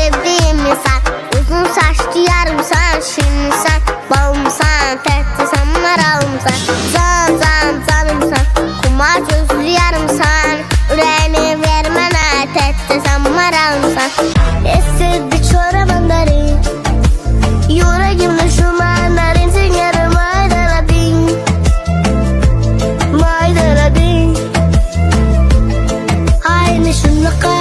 sevdiğimi sen Uzun saçlı yarım sen Şimdi sen balım sen Tehdit sen maralım sen. Zan zan zanım sen Kumar gözlü yarım sen. Yüreğini vermene Tehdit sen maralım sen. Esir bir çoramın derin Yüreğimde şu mandarin Sen yarım aydala bin. Maydala bin. Aynı şunla kal